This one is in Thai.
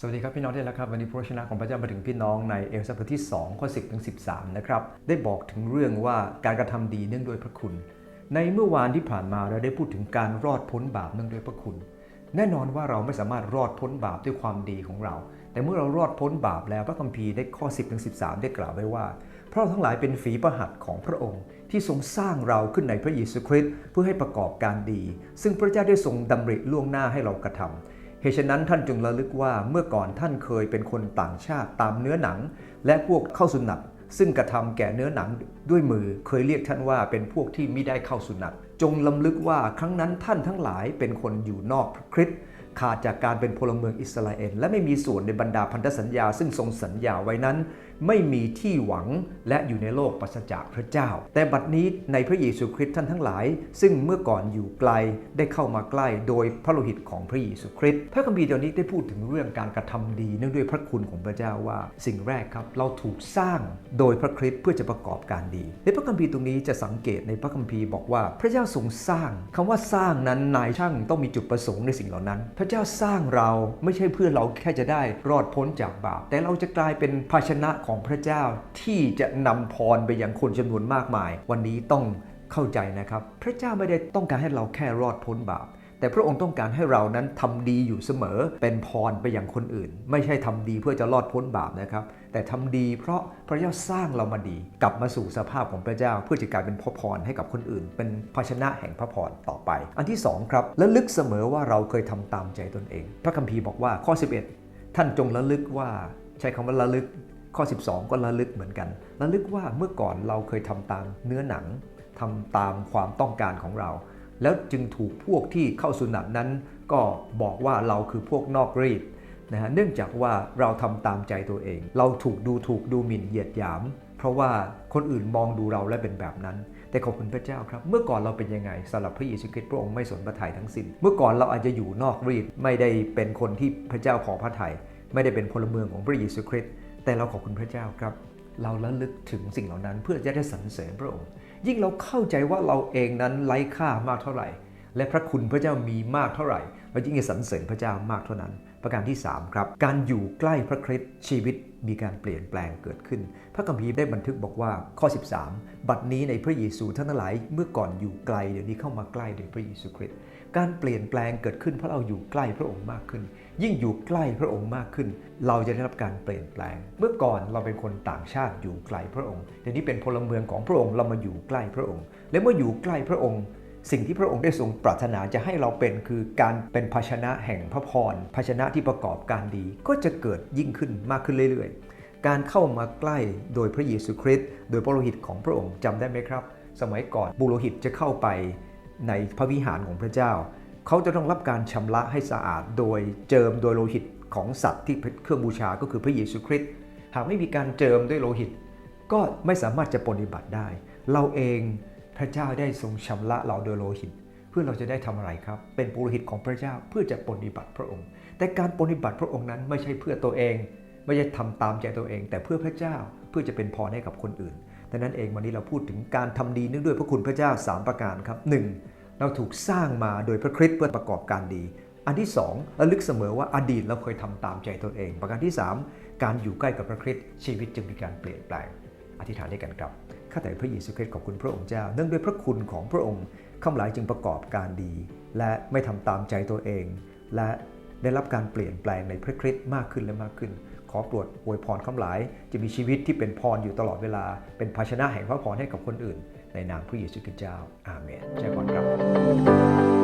สวัสดีครับพี่น้องที่รักครับวันนี้พระวจนะของพระเจ้ามาถึงพี่น้องในเอเฟซัสบทที่2ข้อ10ถึง13 นะครับ ได้บอกถึงเรื่องว่าการกระทำดีเนื่องด้วยพระคุณ ในเมื่อวานที่ผ่านมาเราได้พูดถึงการรอดพ้นบาปเนื่องด้วยพระคุณ แน่นอนว่าเราไม่สามารถรอดพ้นบาปด้วยความดีของเรา แต่เมื่อเรารอดพ้นบาปแล้วพระคัมภีร์ได้ข้อ 10ถึง13 ได้กล่าวไว้ว่าเพราะเราทั้งหลายเป็นฝีประหัตถ์ของพระองค์ ที่ทรงสร้างเราขึ้นในพระเยซูคริสต์เพื่อให้ประกอบการดี ซึ่งพระเจ้าได้ทรงดำริล่วงหน้าให้เรากระทำ เหตุฉะนั้นท่านจงระลึกว่าเมื่อก่อนท่านเคยเป็นคนต่างชาติตามเนื้อหนัง และพวกเข้าสุนัตซึ่งกระทำแก่เนื้อหนังด้วยมือเคยเรียกท่านว่าเป็นพวกที่ไม่ได้เข้าสุนัตจงลำลึกว่าครั้งนั้นท่านทั้งหลายเป็นคนอยู่นอกคริสต์ขาดจากการเป็นพลเมืองอิสราเอลและไม่มีส่วนในบรรดาพันธสัญญาซึ่งทรงสัญญาไว้นั้น ไม่มีที่หวังและอยู่ในโลกปราศจากพระเจ้า แต่บัดนี้ในพระเยซูคริสต์ท่านทั้งหลาย ซึ่งเมื่อก่อนอยู่ไกลได้เข้ามาใกล้โดยพระโลหิตของพระเยซูคริสต์พระคัมภีร์ตอนนี้ได้พูดถึงเรื่องการกระทำดีเนื่องด้วยพระคุณของพระเจ้าว่า สิ่งแรกครับเราถูกสร้างโดยพระคริสต์เพื่อจะประกอบการดี ในพระคัมภีร์ตรงนี้จะสังเกตในพระคัมภีร์บอกว่า พระเจ้าทรงสร้างคำว่าสร้างนั้นนายช่างต้องมีจุดประสงค์ในสิ่งเหล่านั้น พระเจ้าสร้างเราไม่ใช่เพื่อเราแค่จะได้รอดพ้นจากบาปแต่เราจะกลายเป็นภาชนะของพระเจ้าที่จะนำพรไปยังคนจำนวนมากมาย วันนี้ต้องเข้าใจนะครับ พระเจ้าไม่ได้ต้องการให้เราแค่รอดพ้นบาป แต่พระองค์ต้องการให้เรานั้นทำดีอยู่เสมอเป็นพรไปยังคนอื่น ไม่ใช่ทำดีเพื่อจะรอดพ้นบาปนะครับ แต่ทำดีเพราะพระเจ้าสร้างเรามาดี กลับมาสู่สภาพของพระเจ้า เพื่อจะกลายเป็นพระพรให้กับคนอื่น เป็นภาชนะแห่งพระพรต่อไป อันที่สองครับและลึกเสมอว่าเราเคยทำตามใจตนเอง พระคัมภีร์บอกว่าข้อ 11 ท่านจงระลึกว่าใช้คำว่าระลึก ข้อ 12 ก็ระลึกเหมือนกันระลึกว่าเมื่อก่อนเราเคยทำตามเนื้อหนังทำตามความต้องการของเรา แล้วจึงถูกพวกที่เข้าสุนัตนั้น ก็บอกว่าเราคือพวกนอกรีดนะฮะเนื่องจากว่าเราทำตามใจตัวเอง เราถูกดูถูกดูหมิ่นเหยียดหยาม เพราะว่าคนอื่นมองดูเราและเป็นแบบนั้น แต่ขอบคุณพระเจ้าครับ เมื่อก่อนเราเป็นยังไงสำหรับพระเยซูคริสต์พระองค์ไม่สนพระทัยทั้งสิ้น เมื่อก่อนเราอาจจะอยู่นอกรีดไม่ได้เป็นคนที่พระเจ้าขอพระทัยไม่ได้เป็นพลเมืองของพระเยซูคริสต์ แต่เราขอบคุณพระเจ้าครับ เราระลึกถึงสิ่งเหล่านั้น เพื่อจะได้สรรเสริญพระองค์ ยิ่งเราเข้าใจว่าเราเองนั้นไร้ค่ามากเท่าไหร่ และพระคุณพระเจ้ามีมากเท่าไหร่ เรายิ่งจะสรรเสริญพระเจ้ามากเท่านั้น ประการที่ 3 ครับ การอยู่ใกล้พระคริสต์ชีวิตมีการเปลี่ยนแปลงเกิดขึ้น พระคัมภีร์ได้บันทึกบอกว่าข้อ 13 บัดนี้ในพระเยซูท่านทั้งหลายเมื่อก่อนอยู่ไกลเดี๋ยวนี้เข้ามาใกล้โดยพระเยซูคริสต์ การเปลี่ยนแปลงเกิดขึ้นเพราะเราอยู่ใกล้พระองค์มากขึ้น ยิ่งอยู่ใกล้พระองค์มากขึ้น เราจะได้รับการเปลี่ยนแปลง เมื่อก่อนเราเป็นคนต่างชาติอยู่ไกลพระองค์เดี๋ยวนี้เป็นพลเมืองของพระองค์เรามาอยู่ใกล้พระองค์ และเมื่ออยู่ใกล้พระองค์ สิ่งที่พระองค์ได้ทรงปรารถนาจะให้เราเป็นคือการเป็นภาชนะแห่งพระพรภาชนะที่ประกอบการดีก็จะเกิดยิ่งขึ้นมากขึ้นเรื่อยๆ การเข้ามาใกล้โดยพระเยซูคริสต์โดยพระโลหิตของพระองค์จำได้ไหมครับ สมัยก่อนบุโรหิตจะเข้าไป ในพระวิหารของพระเจ้า เขาจะต้องรับการชำระให้สะอาดโดยเจิมโดยโลหิตของสัตว์ที่เครื่องบูชาก็คือพระเยซูคริสต์หากไม่มีการเจิมด้วยโลหิต ก็ไม่สามารถจะปฏิบัติได้ เราเองพระเจ้าได้ทรงชำระเราโดยโลหิต เพื่อเราจะได้ทำอะไรครับ เป็นปุโรหิตของพระเจ้าเพื่อจะปฏิบัติพระองค์ แต่การปฏิบัติพระองค์นั้นไม่ใช่เพื่อตัวเอง ไม่ใช่ทำตามใจตัวเอง แต่เพื่อพระเจ้าเพื่อจะเป็นพรให้กับคนอื่น ดังนั้นเองวันนี้เราพูดถึงการทำดีเนื่องด้วยพระคุณพระเจ้า 3 ประการครับ 1. เราถูกสร้างมาโดยพระคริสต์เพื่อประกอบการดี อันที่2ระลึกเสมอว่าอดีตเราเคยทำตามใจตนเอง ประการที่ 3 การอยู่ใกล้กับพระคริสต์ชีวิตจึงมีการเปลี่ยนแปลง อธิษฐานด้วยกันครับข้าแต่พระเยซูคริสต์ขอบคุณพระองค์เจ้า เนื่องด้วยพระคุณของพระองค์ข้าหลายจึงประกอบการดี และไม่ทำตามใจตัวเอง และได้รับการเปลี่ยนแปลงในพระคริสต์มากขึ้นและมากขึ้น อโปรดอวยพรข้าหลาย จะมีชีวิตที่เป็นพรอยู่ตลอดเวลา เป็นภาชนะแห่งพระพรให้กับคนอื่น ในนามพระเยซูคริสต์เจ้า อาเมนใช่ก่อนครับ